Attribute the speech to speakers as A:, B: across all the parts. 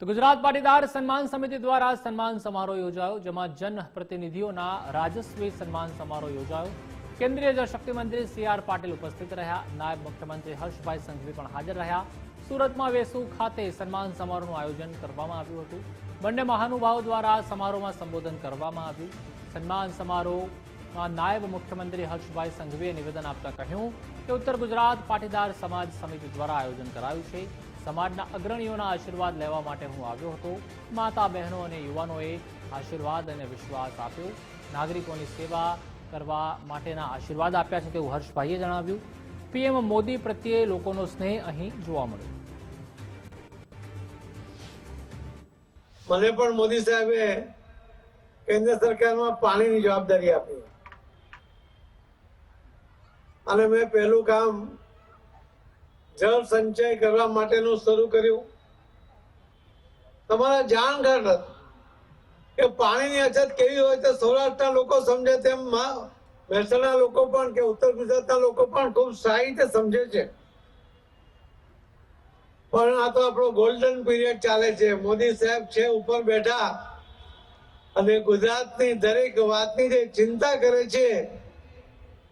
A: તો ગુજરાત પાટીદાર સન્માન સમિતિ દ્વારા સન્માન સમારોહ યોજાયો, જેમાં જનપ્રતિનિધિઓના રાજસ્વી સન્માન સમારોહ યોજાયો. કેન્દ્રીય જળશક્તિ મંત્રી સી આર પાટીલ ઉપસ્થિત રહ્યા, નાયબ મુખ્યમંત્રી હર્ષભાઈ સંઘવી પણ હાજર રહ્યા. સુરતમાં વેસુ ખાતે સન્માન સમારોહનું આયોજન કરવામાં આવ્યું હતું. બંને મહાનુભાવો દ્વારા સમારોહમાં સંબોધન કરવામાં આવ્યું. સન્માન સમારોહમાં નાયબ મુખ્યમંત્રી હર્ષભાઈ સંઘવીએ નિવેદન આપતા કહ્યું કે, ઉત્તર ગુજરાત પાટીદાર સમાજ સમિતિ દ્વારા આયોજન કરાયું છે. સમાજના અગ્રણીઓના આશીર્વાદ લેવા માટે હું આવ્યો હતો. માતા બહેનો અને યુવાનોએ આશીર્વાદ અને વિશ્વાસ આપ્યો. નાગરિકોની સેવા કરવા માટેના આશીર્વાદ આપ્યા છે તેવું હર્ષભાઈએ જણાવ્યું. પીએમ મોદી પ્રત્યે લોકોનો સ્નેહ અહીં જોવા મળ્યો.
B: મને પણ મોદી સાહેબે કેન્દ્ર સરકારમાં પાણીની જવાબદારી આપી. અને મેં પહેલું કામ જળ સંચય કરવા માટેનું શરૂ કર્યું. તમારા જાણ ઘટ કે પાણીની અછત કેવી હોય તો સૌરાષ્ટ્રના લોકો સમજે તેમ મહેસાણા લોકો પણ કે ઉત્તર ગુજરાતના લોકો પણ ખૂબ સારી રીતે સમજે છે. પણ આ તો આપણો ગોલ્ડન પીરિયડ ચાલે છે. મોદી સાહેબ છે, ઉપર બેઠા. અને ગુજરાતની દરેક વાતની જે ચિંતા કરે છે,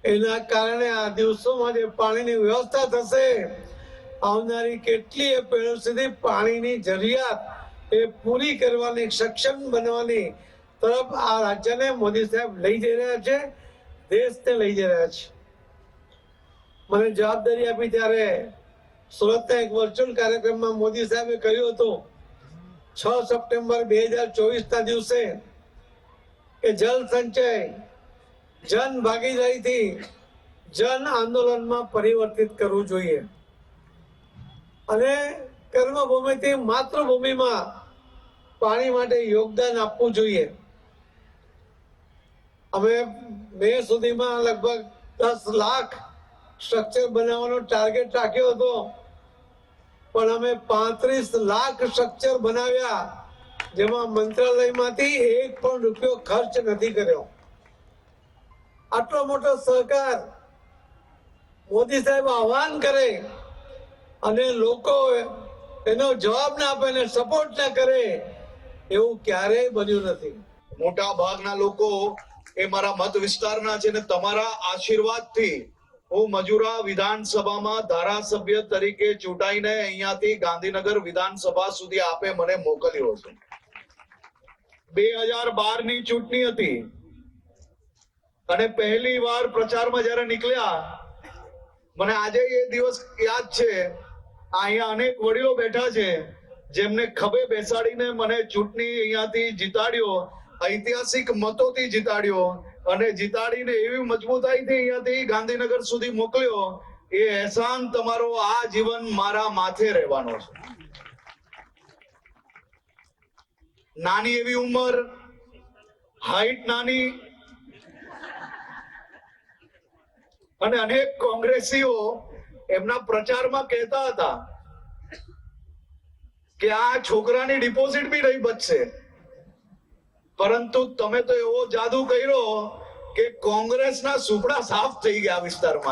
B: એના કારણે આ દિવસોમાં જે પાણીની વ્યવસ્થા થશે આવનારી કેટલીય પેઢીઓ સુધી પાણીની જરૂરિયાત એ પૂરી કરવાની, સક્ષમ બનવાની તરફ આ રાજ્યને મોદી સાહેબ લઈ જઈ રહ્યા છે, દેશને લઈ જઈ રહ્યા છે. મને જવાબદારી આપી ત્યારે સુરતના એક વર્ચ્યુઅલ કાર્યક્રમમાં મોદી સાહેબે કહ્યું હતું, છ સપ્ટેમ્બર બે હજાર ચોવીસ ના દિવસે કે જલ સંચય, જન ભાગીદારીથી જન આંદોલનમાં પરિવર્તિત કરવું જોઈએ. અને કર્મભૂમિથી માતૃભૂમિમાં પાણી માટે યોગદાન આપવું જોઈએ. અમે મે સુધીમાં લગભગ દસ લાખ સ્ટ્રક્ચર બનાવવાનો ટાર્ગેટ રાખ્યો હતો. પણ અમે પાંત્રીસ લાખ સ્ટ્રક્ચર બનાવ્યા, જેમાં મંત્રાલયમાંથી એક પણ રૂપિયો ખર્ચ નથી કર્યો. આટલો મોટો સહકાર મોદી સાહેબ આહવાન કરે અને લોકો એનો જવાબ ના આપે ને સપોર્ટ ના કરે, એવું ક્યારેય બન્યું નથી.
C: મોટા ભાગના લોકો એ મારા મત વિસ્તારના છે ને તમારા આશીર્વાદથી હું મજુરા વિધાનસભામાં ધારાસભ્ય તરીકે ચૂંટાઈને અહીંયાથી ગાંધીનગર વિધાનસભા સુધી આપે મને મોકલ્યો છે બે હજાર બારની ચૂંટણી હતી. અને પહેલી વાર પ્રચારમાં જ્યારે નીકળ્યા, મને આજે એ દિવસ યાદ છે અહીંયા અનેક વડીલો બેઠા છે, જેમને ખભે બેસાડીને મને ચૂંટણી અહીંયાથી જીતાડ્યો, ઐતિહાસિક મતોથી જીતાડ્યો અને જીતાડીને એવી મજબૂતાઈથી અહીંયાથી ગાંધીનગર સુધી મોકલ્યો, એ એહસાન તમારો આ જીવન મારા માથે રહેવાનો છે. નાની એવી ઉંમર, હાઈટ નાની, અને અનેક કોંગ્રેસીઓ એમના પ્રચારમાં કહેતા હતા કે આ છોકરાની ડિપોઝિટ બી નહીં બચશે. પરંતુ તમે તો એવો જાદુ કર્યો કે કોંગ્રેસના સુપડા સાફ થઈ ગયા વિસ્તારમાં.